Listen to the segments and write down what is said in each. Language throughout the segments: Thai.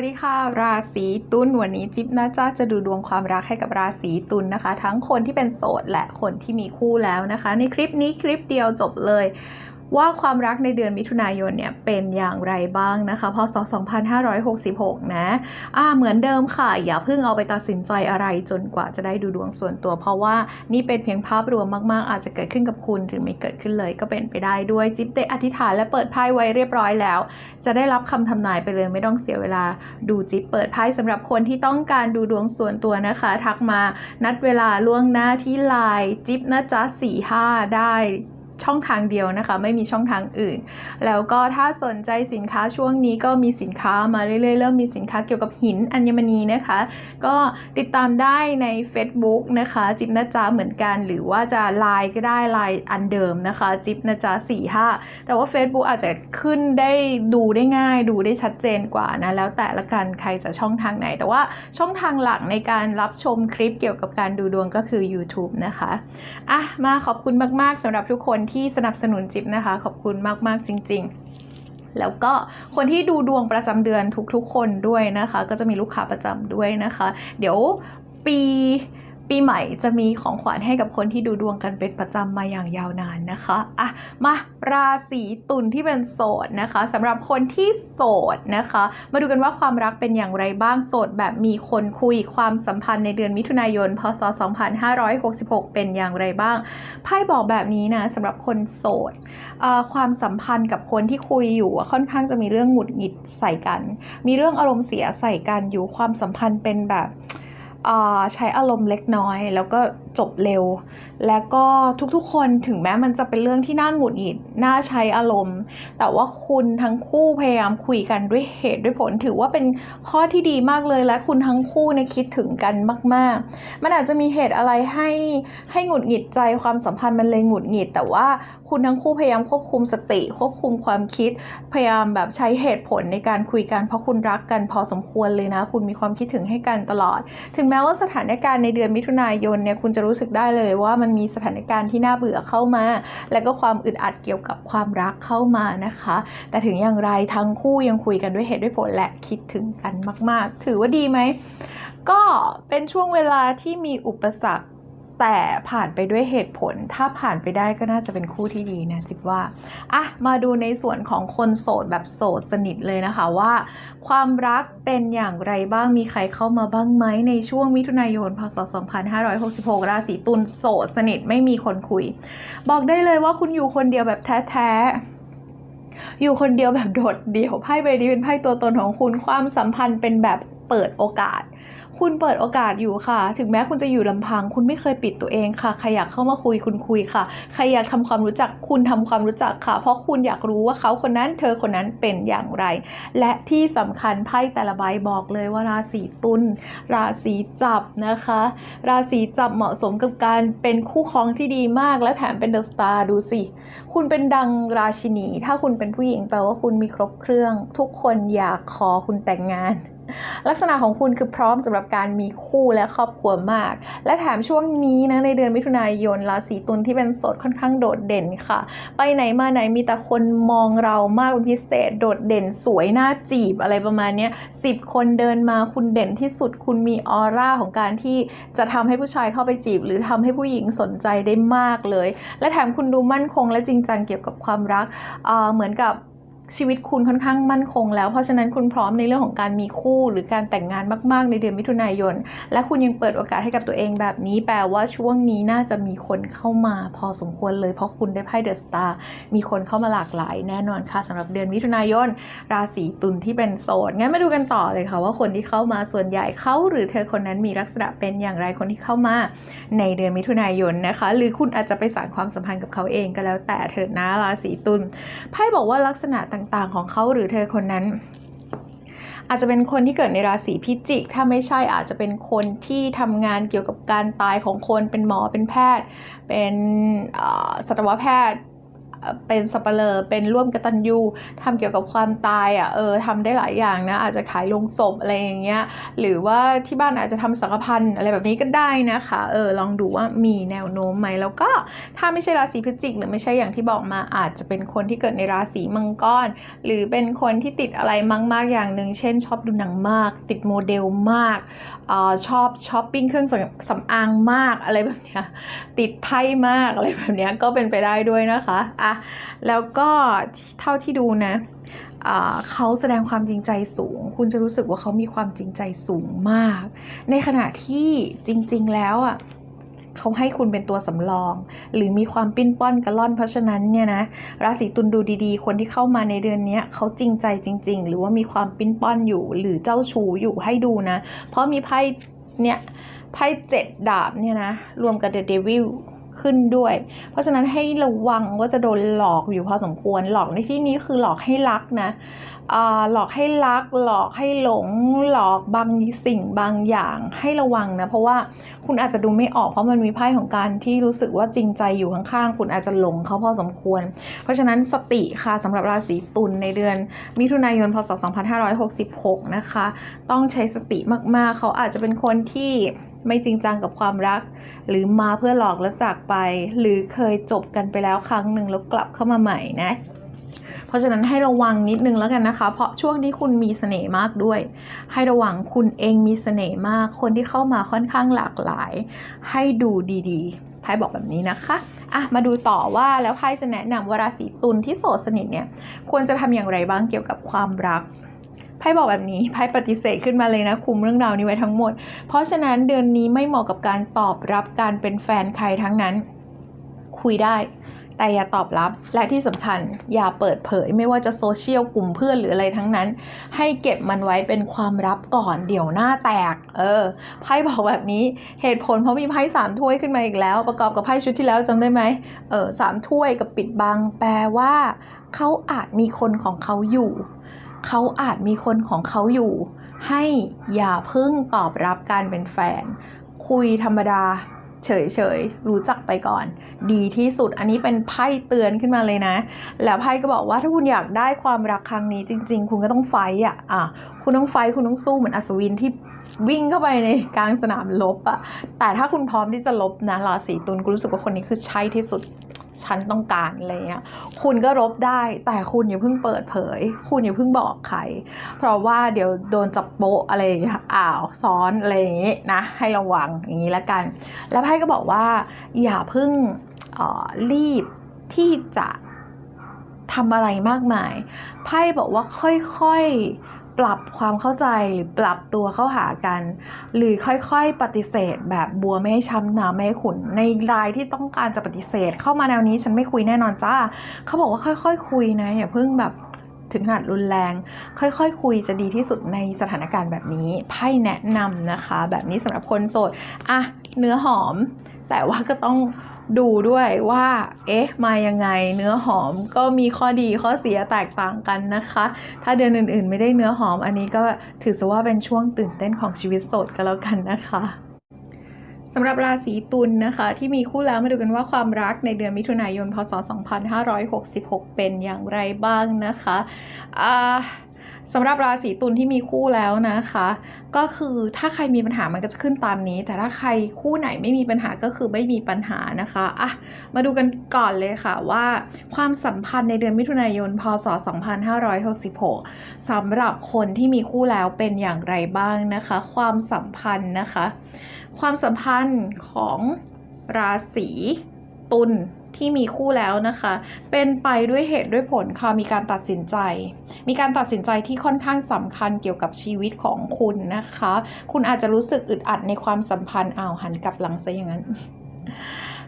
วัสดีค่ะ ราศีตุลวันนี้จิ๊บนะจ๊ะจะดูดวงความรักให้กับราศีตุลนะคะ ทั้งคนที่เป็นโสดและคนที่มีคู่แล้วนะคะ ในคลิปนี้คลิปเดียวจบเลย ว่าความรักในเดือนมิถุนายนเนี่ยเป็นอย่างไรบ้างนะคะพศ2566 นะอ่าเหมือนเดิมค่ะอย่าเพิ่งเอาไปตัดสินใจอะไรจนกว่าจะได้ดูดวงส่วนตัว เพราะว่านี่เป็นเพียงภาพรวมมาก ๆ อาจจะเกิดขึ้นกับคุณหรือไม่เกิดขึ้นเลยก็เป็นไปได้ด้วยจิ๊บได้อธิษฐานและเปิดไพ่ไว้เรียบร้อยแล้ว จะได้รับคำทำนายไปเลยไม่ต้องเสียเวลาดูจิ๊บเปิดไพ่สำหรับคนที่ต้องการดูดวงส่วนตัวนะคะ ทักมานัดเวลาล่วงหน้าที่ไลน์จิ๊บนะจ๊ะ4 5ได้ ช่องทางเดียวนะคะ ไม่มีช่องทางอื่น แล้วก็ถ้าสนใจสินค้าช่วงนี้ก็มีสินค้ามาเรื่อยๆ เริ่มมีสินค้าเกี่ยวกับหินอัญมณีนะคะ ก็ติดตามได้ใน Facebook นะคะ จิ๊บนะจ๊ะเหมือนกัน หรือว่าจะไลน์ก็ได้ไลน์อันเดิมนะคะ จิ๊บนะจ๊ะ4 5 แต่ว่า Facebook อาจจะขึ้นได้ดูได้ง่าย ดูได้ชัดเจนกว่านะ แล้วแต่ละกันใครจะช่องทางไหน แต่ว่าช่องทางหลักในการรับชมคลิปเกี่ยวกับการดูดวงก็คือ YouTube นะคะอะมาขอบคุณมากๆสำหรับทุกคนที่สนับสนุนจิ๊บนะคะ ขอบคุณมากๆจริง ๆ แล้วก็คนที่ดูดวงประจำเดือนทุกๆ คนด้วยนะคะ ก็จะมีลูกค้าประจำด้วยนะคะ เดี๋ยวปี ปีใหม่จะมีของขวัญให้กับคนที่ดูดวงกันเป็นประจำมาอย่างยาวนานนะคะอะมาราศีตุลที่เป็นโสดนะคะสำหรับคนที่โสดนะคะ มาดูกันว่าความรักเป็นอย่างไรบ้างโสดแบบมีคนคุยความสัมพันธ์ในเดือนมิถุนายน พศ 2566 เป็นอย่างไรบ้างไพ่บอกแบบนี้นะสำหรับคนโสดความสัมพันธ์กับคนที่คุยอยู่ค่อนข้างจะมีเรื่องหงุดหงิดใส่กัน มีเรื่องอารมณ์เสียใส่กันอยู่ความสัมพันธ์เป็นแบบ ใช้อารมณ์เล็กน้อย แล้วก็ จบเร็ว แล้วก็ทุกๆคนถึงแม้มันจะเป็นเรื่องที่น่าหงุดหงิดน่าใช้อารมณ์ แต่ว่าคุณทั้งคู่พยายามคุยกันด้วยเหตุด้วยผลถือว่าเป็นข้อที่ดีมากเลยและคุณทั้งคู่เนี่ยคิดถึงกันมาก ๆ มันอาจจะมีเหตุอะไรให้ให้หงุดหงิดใจความสัมพันธ์มันเลยหงุดหงิด แต่ว่าคุณทั้งคู่พยายามควบคุมสติ ควบคุมความคิด พยายามแบบใช้เหตุผลในการคุยกันเพราะคุณรักกันพอสมควรเลยนะ คุณมีความคิดถึงให้กันตลอด ถึงแม้ว่าสถานการณ์ในเดือนมิถุนายนเนี่ยคุณจะรู้สึกได้เลยว่ามันมีสถานการณ์ที่น่าเบื่อเข้ามา และก็ความอึดอัดเกี่ยวกับความรักเข้ามานะคะ แต่ถึงอย่างไรทั้งคู่ยังคุยกันด้วยเหตุด้วยผลและคิดถึงกันมาก ๆ ถือว่าดีไหมก็เป็นช่วงเวลาที่มีอุปสรรค แต่ผ่านไปด้วยเหตุผล ถ้าผ่านไปได้ก็น่าจะเป็นคู่ที่ดีนะจิบว่าอะมาดูในส่วนของคนโสดแบบโสดสนิทเลยนะคะว่า ความรักเป็นอย่างไรบ้างมีใครเข้ามาบ้างไหมในช่วงมิถุนายนพศ 2566 ราศีตุลโสดสนิทไม่มีคนคุย บอกได้เลยว่าคุณอยู่คนเดียวแบบแท้ๆอยู่คนเดียวแบบโดดเดี่ยวไพ่ใบนี้เป็นไพ่ตัวตนของคุณความสัมพันธ์เป็นแบบ เปิดโอกาส คุณเปิดโอกาสอยู่ค่ะ ถึงแม้คุณจะอยู่ลำพัง คุณไม่เคยปิดตัวเองค่ะ ใครอยากเข้ามาคุยคุณคุยค่ะ ใครอยากทำความรู้จักคุณทำความรู้จักค่ะ เพราะคุณอยากรู้ว่าเขาคนนั้นเธอคนนั้นเป็นอย่างไร และที่สำคัญไพ่แต่ละใบบอกเลยว่าราศีตุล ราศีจับนะคะ ราศีจับเหมาะสมกับการเป็นคู่ครองที่ดีมาก และแถมเป็นเดอะสตาร์ดูสิ คุณเป็นดังราชินี ถ้าคุณเป็นผู้หญิงแปลว่าคุณมีครบเครื่อง ทุกคนอยากขอคุณแต่งงาน ลักษณะของคุณคือพร้อมสำหรับการมีคู่และครอบครัวมาก และแถมช่วงนี้นะในเดือนมิถุนายนราศีตุลที่เป็นโสดค่อนข้างโดดเด่นค่ะ ไปไหนมาไหนมีแต่คนมองเรามากเป็นพิเศษ โดดเด่นสวยหน่าจีบอะไรประมาณนี้สิบคนเดินมาคุณเด่นที่สุดคุณมีออร่าของการที่จะทำให้ผู้ชายเข้าไปจีบ หรือทำให้ผู้หญิงสนใจได้มากเลย และแถมคุณดูมั่นคงและจริงจังเกี่ยวกับความรักเหมือนกับ ชีวิตคุณค่อนข้างมั่นคงแล้วเพราะฉะนั้นคุณพร้อมในเรื่องของการมีคู่หรือการแต่งงานมาก ๆ ในเดือนมิถุนายน และคุณยังเปิดโอกาสให้กับตัวเองแบบนี้ แปลว่าช่วงนี้น่าจะมีคนเข้ามาพอสมควรเลย เพราะคุณได้ไพ่เดอะสตาร์มีคนเข้ามาหลากหลาย แน่นอนค่ะสำหรับเดือนมิถุนายน ราศีตุลที่เป็นโสดงั้นมาดูกันต่อเลยค่ะว่าคนที่เข้ามาส่วนใหญ่เขาหรือเธอคนนั้นมีลักษณะเป็นอย่างไรคนที่เข้ามาในเดือนมิถุนายนนะคะ หรือคุณอาจจะไปสานความสัมพันธ์กับเขาเองก็แล้วแต่เถิดนะราศีตุลไพ่บอกว่าลักษณะต่างๆ ของเขาหรือเธอคนนั้น อาจจะเป็นคนที่เกิดในราศีพิจิก ถ้าไม่ใช่อาจจะเป็นคนที่ทำงานเกี่ยวกับการตายของคนเป็นหมอเป็นแพทย์ เป็นสัตวแพทย์ เป็นสับเปลอเป็นร่วมกตัญญูทำเกี่ยวกับความตายอะเออทำได้หลายอย่างนะ อาจจะขายลงศพอะไรอย่างเงี้ยหรือว่าที่บ้านอาจจะทำสังฆพันธ์อะไรแบบนี้ก็ได้นะคะเออลองดูว่ามีแนวโน้มไหมแล้วก็ถ้าไม่ใช่ราศีพฤศจิก หรือไม่ใช่อย่างที่บอกมาอาจจะเป็นคนที่เกิดในราศีมังกรหรือเป็นคนที่ติดอะไรมาก ๆอย่างหนึ่งเช่น ชอบดูหนังมาก ติดโมเดลมากอาชอบช้อปปิ้งเครื่องสำอางมากอะไรแบบเนี้ยติดไพ่มากอะไรแบบเนี้ยก็เป็นไปได้ด้วยนะคะอะแล้วก็เท่าที่ดูนะเขาแสดงความจริงใจสูง คุณจะรู้สึกว่าเขามีความจริงใจสูงมาก ในขณะที่จริง ๆ แล้วอะเขาให้คุณเป็นตัวสำรอง หรือมีความปิ้นป้อนกระล่อน เพราะฉะนั้นเนี่ยนะราศีตุลดูดีๆ คนที่เข้ามาในเดือนนี้เขาจริงใจจริง ๆ หรือว่ามีความปิ้นป้อนอยู่ หรือเจ้าชู้อยู่ให้ดูนะ เพราะมีไพ่เนี่ยไพ่เจ็ดดาบเนี่ยนะรวมกับเดอะเดวิล ขึ้นด้วย เพราะฉะนั้นให้ระวังว่าจะโดนหลอกอยู่พอสมควร หลอกในที่นี้คือหลอกให้รักนะหลอกให้รัก หลอกให้หลง หลอกบางสิ่งบางอย่างให้ระวังนะ เพราะว่าคุณอาจจะดูไม่ออกเพราะมันมีไพ่ของการที่รู้สึกว่าจริงใจอยู่ข้างๆ คุณอาจจะหลงเขาพอสมควร เพราะฉะนั้นสติค่ะสำหรับราศีตุลในเดือน มิถุนายนพศ 2566 นะคะ ต้องใช้สติมากๆ เขาอาจจะเป็นคนที่ ไม่จริงจังกับความรัก หรือมาเพื่อหลอกแล้วจากไป หรือเคยจบกันไปแล้วครั้งหนึ่งแล้วกลับเข้ามาใหม่นะเพราะฉะนั้นให้ระวังนิดนึงแล้วกันนะคะ เพราะช่วงนี้คุณมีเสน่ห์มากด้วย ให้ระวังคุณเองมีเสน่ห์มาก คนที่เข้ามาค่อนข้างหลากหลาย ให้ดูดีๆไพ่บอกแบบนี้นะคะอะมาดูต่อว่าแล้วไพ่จะแนะนำว่าราศีตุลที่โสดสนิทเนี่ยควรจะทำอย่างไรบ้างเกี่ยวกับความรัก ไพ่บอกแบบนี้ไพ่ปฏิเสธขึ้นมาเลยนะ คุมเรื่องราวนี้ไว้ทั้งหมด เพราะฉะนั้นเดือนนี้ไม่เหมาะกับการตอบรับการเป็นแฟนใครทั้งนั้น คุยได้แต่อย่าตอบรับ และที่สำคัญอย่าเปิดเผย ไม่ว่าจะโซเชียลกลุ่มเพื่อนหรืออะไรทั้งนั้น ให้เก็บมันไว้เป็นความลับก่อน เดี๋ยวหน้าแตก เออไพ่บอกแบบนี้เหตุผลเพราะมีไพ่สามถ้วยขึ้นมาอีกแล้ว ประกอบกับไพ่ชุดที่แล้วจำได้ไหมเออสามถ้วยกับปิดบัง แปลว่า เขาอาจมีคนของเขาอยู่ เขาอาจมีคนของเขาอยู่ ให้อย่าเพิ่งตอบรับการเป็นแฟน คุยธรรมดาเฉยๆ รู้จักไปก่อน ดีที่สุดอันนี้เป็นไพ่เตือนขึ้นมาเลยนะ แล้วไพ่ก็บอกว่าถ้าคุณอยากได้ความรักครั้งนี้จริง ๆ คุณก็ต้องไฟอะอะ คุณต้องไฟคุณต้องสู้เหมือนอัศวินที่วิ่งเข้าไปในกลางสนามรบอะแต่ถ้าคุณพร้อมที่จะลบนะราศีตุลคุณรู้สึกว่าคนนี้คือใช่ที่สุด ฉันต้องการอะไรเงี้ยคุณก็รบได้แต่คุณอย่าเพิ่งเปิดเผย คุณอย่าเพิ่งบอกใคร เพราะว่าเดี๋ยวโดนจับโปะอะไรอย่างเงี้ยอ้าวซ้อนอะไรอย่างงี้นะให้ระวังอย่างนี้ละกัน แล้วไพ่ก็บอกว่า อย่าเพิ่งออรีบที่จะทำอะไรมากมายไพ่บอกว่าค่อยๆ ปรับความเข้าใจหรือปรับตัวเข้าหากัน หรือค่อยๆ ปฏิเสธ แบบบัวไม่ให้ช้ำน้ำไม่ให้ขุนในรายที่ต้องการจะปฏิเสธ เข้ามาแนวนี้ฉันไม่คุยแน่นอนจ้าเขาบอกว่าค่อยๆคุยนะอย่าเพิ่งแบบถึงขนาดรุนแรง ค่อยๆคุยจะดีที่สุดในสถานการณ์แบบนี้ไพ่แนะนำนะคะ แบบนี้สำหรับคนโสดอะเนื้อหอม แต่ว่าก็ต้อง ดูด้วยว่า เอ๊ะ มายังไง เนื้อหอมก็มีข้อดีข้อเสียแตกต่างกันนะคะ ถ้าเดือนอื่นๆ ไม่ได้เนื้อหอม อันนี้ก็ถือซะว่าเป็นช่วงตื่นเต้นของชีวิตโสดก็แล้วกันนะคะสำหรับราศีตุลนะคะ ที่มีคู่แล้วมาดูกันว่าความรักในเดือนมิถุนายนพศ 2566 เป็นอย่างไรบ้างนะคะอ่า สำหรับราศีตุลที่มีคู่แล้วนะคะ ก็คือถ้าใครมีปัญหามันก็จะขึ้นตามนี้ แต่ถ้าใครคู่ไหนไม่มีปัญหาก็คือไม่มีปัญหานะคะอะมาดูกันก่อนเลยค่ะว่า ความสัมพันธ์ในเดือนมิถุนายน พศ 2566สำหรับคนที่มีคู่แล้วเป็นอย่างไรบ้างนะคะ ความสัมพันธ์นะคะ ความสัมพันธ์ของราศี ตุลที่มีคู่แล้วนะคะ เป็นไปด้วยเหตุด้วยผลค่ะมีการตัดสินใจ มีการตัดสินใจที่ค่อนข้างสำคัญเกี่ยวกับชีวิตของคุณนะคะ คุณอาจจะรู้สึกอึดอัดในความสัมพันธ์อ้าวหันกลับหลังซะอย่างนั้น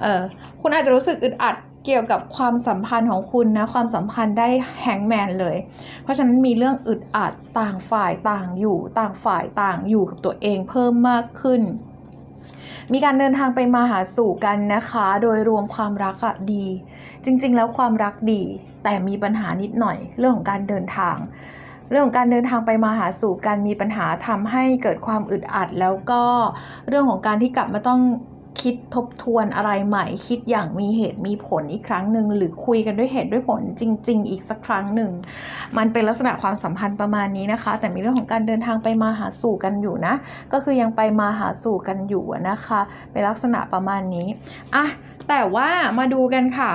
เออคุณอาจจะรู้สึกอึดอัดเกี่ยวกับความสัมพันธ์ของคุณนะความสัมพันธ์ได้แฮงแมนเลย เพราะฉะนั้นมีเรื่องอึดอัดต่างฝ่ายต่างอยู่ ต่างฝ่ายต่างอยู่กับตัวเองเพิ่มมากขึ้น มีการเดินทางไปมาหาสู่กันนะคะ โดยรวมความรักอะดี จริง ๆ แล้วความรักดี แต่มีปัญหานิดหน่อย เรื่องของการเดินทาง เรื่องของการเดินทางไปมาหาสู่กันมีปัญหาทำให้เกิดความอึดอัด แล้วก็เรื่องของการที่กลับมาต้อง คิดทบทวนอะไรใหม่ คิดอย่างมีเหตุมีผลอีกครั้งหนึ่งหรือคุยกันด้วยเหตุด้วยผลจริง ๆ อีกสักครั้งหนึ่ง มันเป็นลักษณะความสัมพันธ์ประมาณนี้นะคะ แต่มีเรื่องของการเดินทางไปมาหาสู่กันอยู่นะ ก็คือยังไปมาหาสู่กันอยู่นะคะ เป็นลักษณะประมาณนี้อะ แต่ว่ามาดูกันค่ะ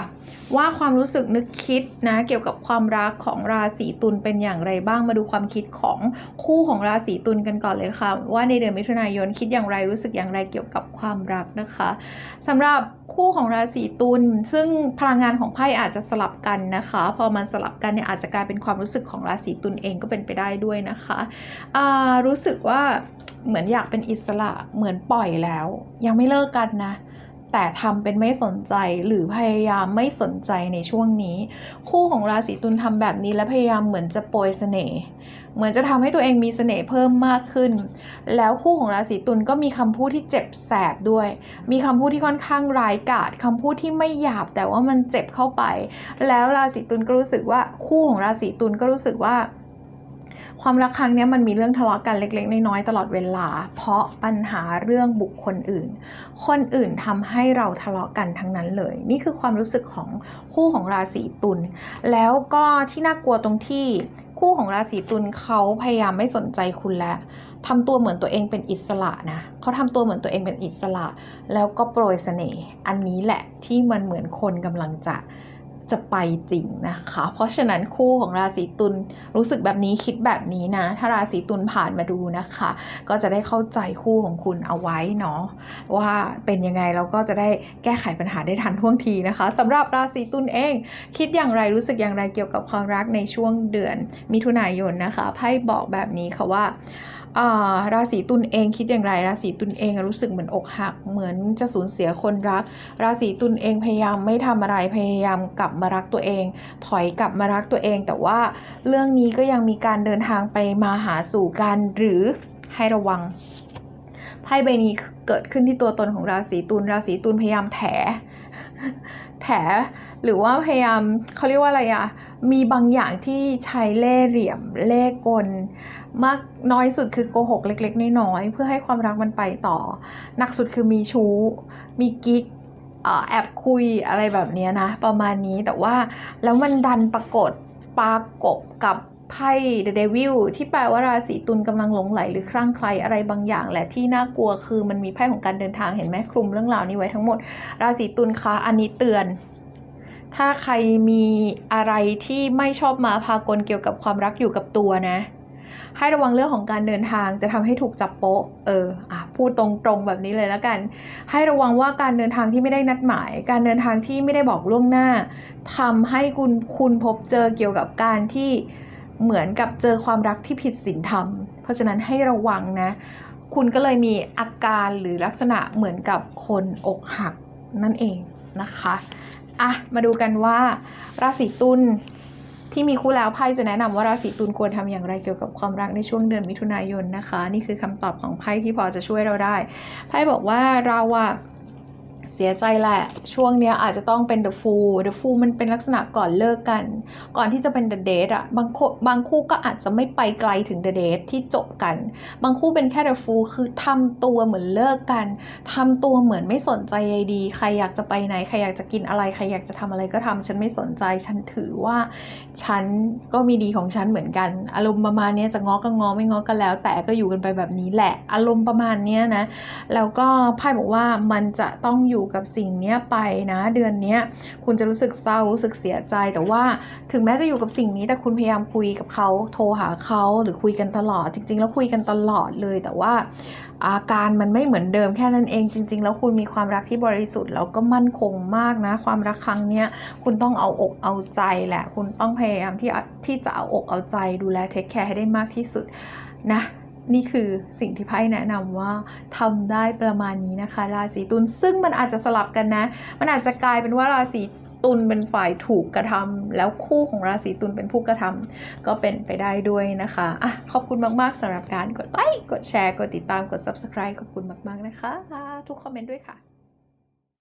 ว่าความรู้สึกนึกคิดนะเกี่ยวกับความรักของราศีตุลเป็นอย่างไรบ้างมาดูความคิดของคู่ของราศีตุลกันก่อนเลยค่ะ ว่าในเดือนมิถุนายนคิดอย่างไรรู้สึกอย่างไรเกี่ยวกับความรักนะคะสำหรับคู่ของราศีตุลซึ่งพลังงานของไพ่อาจจะสลับกันนะคะ พอมันสลับกันเนี่ยอาจจะกลายเป็นความรู้สึกของราศีตุลเองก็เป็นไปได้ด้วยนะคะรู้สึกว่าเหมือนอยากเป็นอิสระเหมือนปล่อยแล้ว ยังไม่เลิกกันนะ แต่ทำเป็นไม่สนใจหรือพยายามไม่สนใจในช่วงนี้ คู่ของราศีตุลทำแบบนี้และพยายามเหมือนจะโปรยเสน่ห์เหมือนจะทำให้ตัวเองมีเสน่ห์เพิ่มมากขึ้น แล้วคู่ของราศีตุลก็มีคำพูดที่เจ็บแสบด้วย มีคำพูดที่ค่อนข้างร้ายกาจคำพูดที่ไม่หยาบแต่ว่ามันเจ็บเข้าไป แล้วราศีตุลก็รู้สึกว่าคู่ของราศีตุลก็รู้สึกว่า ความรักครั้งนี้มันมีเรื่องทะเลาะกันเล็ก ๆ น้อยๆตลอดเวลา เพราะปัญหาเรื่องบุคคลอื่น คนอื่นทำให้เราทะเลาะกันทั้งนั้นเลย นี่คือความรู้สึกของคู่ของราศีตุลแล้วก็ที่น่ากลัวตรงที่คู่ของราศีตุลเขาพยายามไม่สนใจคุณแล้วทำตัวเหมือนตัวเองเป็นอิสระนะเขาทำตัวเหมือนตัวเองเป็นอิสระ แล้วก็โปรยเสน่ห์อันนี้แหละที่มันเหมือนคนกำลังจะ จะไปจริงนะคะ เพราะฉะนั้นคู่ของราศีตุลรู้สึกแบบนี้คิดแบบนี้นะ ถ้าราศีตุลผ่านมาดูนะคะ ก็จะได้เข้าใจคู่ของคุณเอาไว้เนาะว่าเป็นยังไงแล้วก็จะได้แก้ไขปัญหาได้ทันท่วงทีนะคะสำหรับราศีตุลเอง คิดอย่างไรรู้สึกอย่างไรเกี่ยวกับความรักในช่วงเดือนมิถุนายนนะคะไพ่บอกแบบนี้ค่ะว่า ราศีตุลเองคิดอย่างไร ราศีตุลเองรู้สึกเหมือนอกหัก เหมือนจะสูญเสียคนรัก ราศีตุลเองพยายามไม่ทำอะไรพยายามกลับมารักตัวเอง ถอยกลับมารักตัวเอง แต่ว่าเรื่องนี้ก็ยังมีการเดินทางไปมาหาสู่กันหรือให้ระวังไพ่ใบนี้เกิดขึ้นที่ตัวตนของราศีตุลราศีตุลพยายามแถ แถหรือว่าพยายามเขาเรียกว่าอะไรอะมีบางอย่างที่ใช้เล่ห์เหลี่ยมเล่กล มากน้อยสุดคือโกหกเล็ก ๆ น้อยๆเพื่อให้ความรักมันไปต่อหนักสุดคือมีชู้ มีกิ๊กอแอบคุยอะไรแบบนี้นะ ประมาณนี้แต่ว่าแล้วมันดันปรากฏปรากบกับ ไพ่ The Devil ที่แปลว่าราศีตุลกำลังหลงไหลหรือคลั่งไคล้อะไรบางอย่างแหละที่น่ากลัวคือมันมีไพ่ของการเดินทางเห็นไหมคลุมเรื่องราวนี้ไว้ทั้งหมด ราศีตุลคะอันนี้เตือน ถ้าใครมีอะไรที่ไม่ชอบมาพากลเกี่ยวกับความรักอยู่กับตัวนะ ให้ระวังเรื่องของการเดินทางจะทำให้ถูกจับโป๊ะเอออะพูดตรงๆแบบนี้เลยแล้วกัน ให้ระวังว่าการเดินทางที่ไม่ได้นัดหมาย การเดินทางที่ไม่ได้บอกล่วงหน้าทำให้คุณคุณพบเจอเกี่ยวกับการที่ เหมือนกับเจอความรักที่ผิดศีลธรรม เพราะฉะนั้นให้ระวังนะ คุณก็เลยมีอาการหรือลักษณะเหมือนกับคนอกหักนั่นเองนะคะอะมาดูกันว่า ราศีตุลที่มีคู่แล้วไพ่จะแนะนำว่าราศีตุลควรทำอย่างไรเกี่ยวกับความรักในช่วงเดือนมิถุนายนนะคะ นี่คือคำตอบของไพ่ที่พอจะช่วยเราได้ไพ่บอกว่าเราอะ เสียใจแหละ ช่วงเนี้ยอาจจะต้องเป็น the fool the fool มันเป็นลักษณะก่อนเลิกกัน ก่อนที่จะเป็น the date อะบางคบางคู่ก็อาจจะไม่ไปไกลถึง the date ที่จบกัน บางคู่เป็นแค่ the fool คือทำตัวเหมือนเลิกกันทำตัวเหมือนไม่สนใจใยดี ใครอยากจะไปไหน ใครอยากจะกินอะไร ใครอยากจะทำอะไรก็ทำฉันไม่สนใจ ฉันถือว่าฉันก็มีดีของฉันเหมือนกัน อารมณ์ประมาณนี้จะง้อก็ง้อไม่ง้อก็แล้ว แต่ก็อยู่กันไปแบบนี้แหละ อารมณ์ประมาณนี้นะ แล้วก็ไพ่บอกว่ามันจะต้องอยูู่่กับสิ่งนี้ไปนะ เดือนนี้คุณจะรู้สึกเศร้ารู้สึกเสียใจ แต่ว่าถึงแม้จะอยู่กับสิ่งนี้แต่คุณพยายามคุยกับเขาโทรหาเขาหรือคุยกันตลอด จริง ๆ แล้วคุยกันตลอดเลย แต่ว่าอาการมันไม่เหมือนเดิมแค่นั้นเองจริง ๆ แล้วคุณมีความรักที่บริสุทธิ์แล้วก็มั่นคงมากนะ ความรักครั้งเนี้ยคุณต้องเอาอกเอาใจแหละ คุณต้องพยายามที่ที่จะเอาอกเอาใจดูแลเทคแคร์ให้ได้มากที่สุดนะ นี่คือสิ่งที่ไพ่แนะนำว่าทำได้ประมาณนี้นะคะ ราศีตุลซึ่งมันอาจจะสลับกันนะ มันอาจจะกลายเป็นว่าราศีตุลเป็นฝ่ายถูกกระทำแล้วคู่ของราศีตุลเป็นผู้กระทำก็เป็นไปได้ด้วยนะคะอะขอบคุณมาก ๆสำหรับการกดไลค์กดแชร์ กดติดตามกด subscribe ขอบคุณมาก ๆ นะคะ ทุกคอมเมนต์ด้วยค่ะ